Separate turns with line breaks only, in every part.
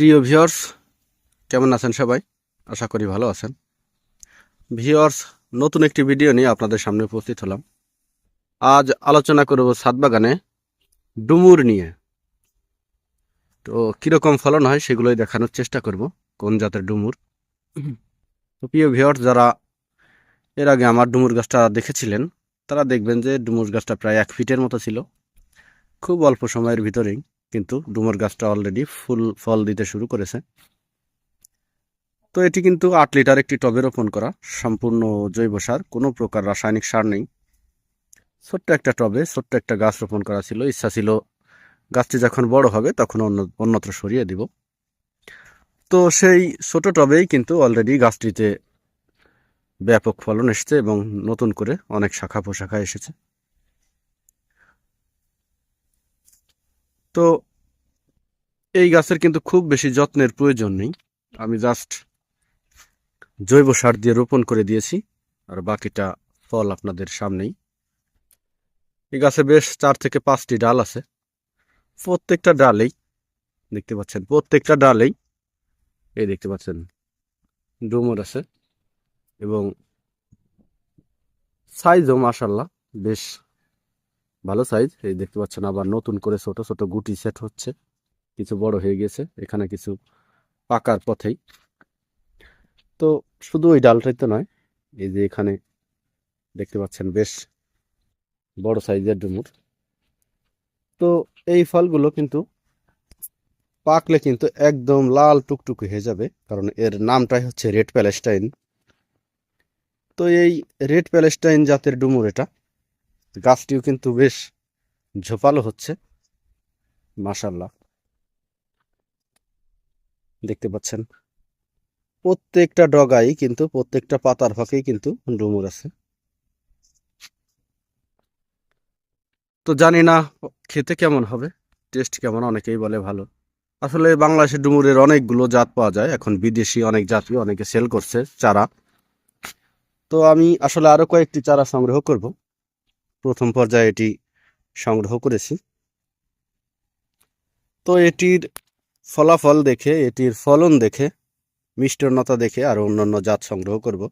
প্রিয় ভিওর্স কেমন আছেন সবাই? আশা করি ভালো আছেন। ভিওর্স নতুন একটি ভিডিও নিয়ে আপনাদের সামনে উপস্থিত হলাম। আজ আলোচনা করব ছাদ বাগানে ডুমুর নিয়ে। তো কীরকম ফলন হয় সেগুলোই দেখানোর চেষ্টা করব, কোন জাতের ডুমুর। তো প্রিয় ভিওর্স যারা এর আগে আমার ডুমুর গাছটা দেখেছিলেন, তারা দেখবেন যে ডুমুর গাছটা প্রায় এক ফিটের মতো ছিল। খুব অল্প সময়ের ভিতরেই। কিন্তু ডুমুর গাছটা অলরেডি ফুল, ফল দিতে শুরু করেছে। তো এটি কিন্তু আট লিটার একটি টবে রোপণ করা, সম্পূর্ণ জৈব সার, কোনো প্রকার রাসায়নিক সার নেই। ছোট্ট একটা টবে ছোট্ট একটা গাছ রোপণ করা ছিল, ইচ্ছা ছিল গাছটি যখন বড় হবে তখন অন্য, অন্যত্র সরিয়ে দিব। তো সেই ছোট টবেই কিন্তু অলরেডি গাছটিতে ব্যাপক ফলন এসেছে এবং নতুন করে অনেক শাখা পোশাখা এসেছে। তো এই গাছের কিন্তু খুব বেশি যত্নের প্রয়োজন নেই। আমি জাস্ট জৈব সার দিয়ে রোপণ করে দিয়েছি, আর বাকিটা ফল আপনাদের সামনেই। এই গাছে বেশ চার থেকে পাঁচটি ডাল আছে। প্রত্যেকটা ডালেই, দেখতে পাচ্ছেন, প্রত্যেকটা ডালেই, এই দেখতে পাচ্ছেন, ডুমুর আছে এবং সাইজও মাসাল্লাহ বেশ ভালো সাইজ এই দেখতে পাচ্ছেন আবার নতুন করে ছোট ছোট গুটি সেট হচ্ছে। কিছু বড় হয়ে গেছে, এখানে কিছু পাকার পথেই। তো শুধু ওই ডালটাই তো নয়, এই যে এখানে দেখতে পাচ্ছেন বেশ বড় সাইজের ডুমুর। তো এই ফলগুলো কিন্তু পাকলে কিন্তু একদম লাল টুকটুকে হয়ে যাবে, কারণ এর নামটাই হচ্ছে রেড প্যালেস্টাইন তো এই রেড প্যালেস্টাইন জাতের ডুমুর এটা। গাছটিও কিন্তু বেশ ঝোপালো হচ্ছে মাশাল্লাহ দেখতে পাচ্ছেন, প্রত্যেকটা ডগাই কিন্তু, প্রত্যেকটা পাতার ফাঁকেই কিন্তু ডুমুর আছে। তো জানি না, খেতে কেমন হবে, টেস্ট কেমন, অনেকেই বলে ভালো। আসলে বাংলাদেশের ডুমুরের অনেকগুলো জাত পাওয়া যায়, এখন বিদেশি অনেক জাতই অনেকে সেল করছে চারা। তো আমি আসলে আরও কয়েকটি চারা সংগ্রহ করব। প্রথম পর্যায়ে এটি সংগ্রহ করেছি। তো এটির ফলাফল দেখে, এটির ফলন দেখে মিষ্টনতা দেখে আর অন্যান্য জাত সংগ্রহ করব।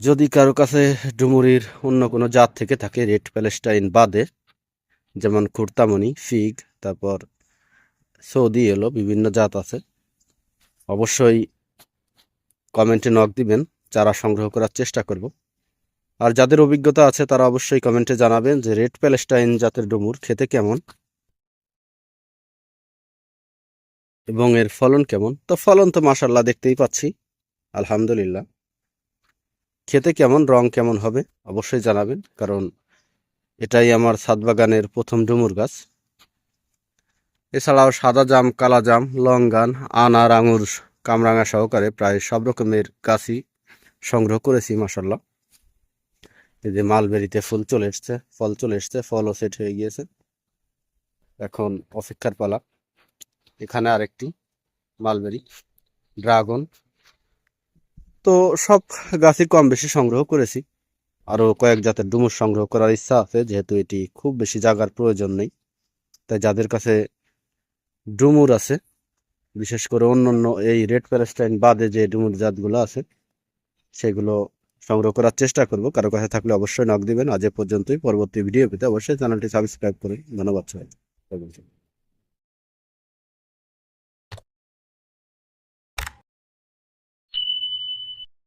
যদি কারও কাছে ডুমুরির অন্য কোনো জাত থেকে থাকে, রেড প্যালেস্টাইন বাদে, যেমন কুর্তামণি, ফিগ, তারপর সৌদি এলো, বিভিন্ন জাত আছে, অবশ্যই কমেন্টে নক দিবেন, চারা সংগ্রহ করার চেষ্টা করব। আর যাদের অভিজ্ঞতা আছে, তারা অবশ্যই কমেন্টে জানাবেন যে রেড প্যালেস্টাইন জাতের ডুমুর খেতে কেমন এবং এর ফলন কেমন। তো ফলন তো মাসাল্লাহ দেখতেই পাচ্ছি। আলহামদুলিল্লাহ। খেতে কেমন, রং কেমন হবে অবশ্যই জানাবেন, কারণ এটাই আমার ছাদ বাগানের প্রথম ডুমুর গাছ। এছাড়াও সাদা জাম, কালা জাম, লঙ্গান, আনার, আঙুর, কামরাঙা সহকারে প্রায় সব রকমের গাছই সংগ্রহ করেছি মাসাল্লাহ এই যে মালবেরিতে ফুল চলে এসছে, ফল চলে এসছে, ফলও সেট হয়ে গিয়েছে। এখন অপেক্ষার পালা। এখানে আরেকটি মালবেরি, ড্রাগন। তো সব গাছই কম বেশি সংগ্রহ করেছি। আরও কয়েক জাতের ডুমুর সংগ্রহ করার ইচ্ছা আছে, যেহেতু এটি খুব বেশি জায়গার প্রয়োজন নেই। তাই যাদের কাছে ডুমুর আছে, বিশেষ করে অন্য অন্য এই রেড প্যালেস্টাইন বাদে যে ডুমুর জাতগুলো আছে, সেগুলো সংগ্রহ করার চেষ্টা করব। কারও কাছে থাকলে অবশ্যই নক দিবেন। আজ পর্যন্তই। পরবর্তী ভিডিও পেতে অবশ্যই চ্যানেলটি সাবস্ক্রাইব করুন। ধন্যবাদ সবাই